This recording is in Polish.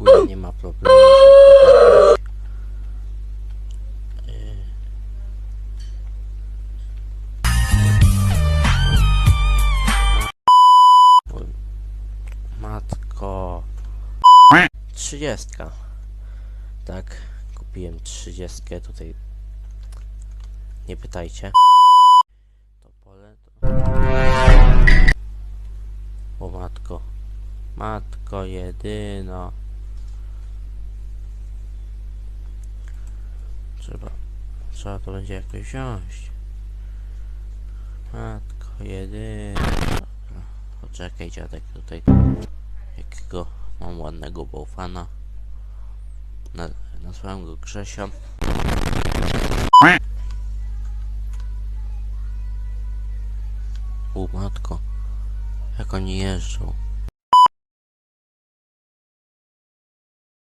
Nie ma problemu. Oj, Matko. Trzydziestka. Tak, kupiłem trzydziestkę tutaj. Nie pytajcie. O matko. Matko jedyna. Trzeba. Trzeba to będzie jakoś wziąć. Matko jedyna. Poczekaj dziadek tutaj. Jakiego mam ładnego bałwana. Na, nazwałem go Grzesio. U matko. Jak oni jeżdżą.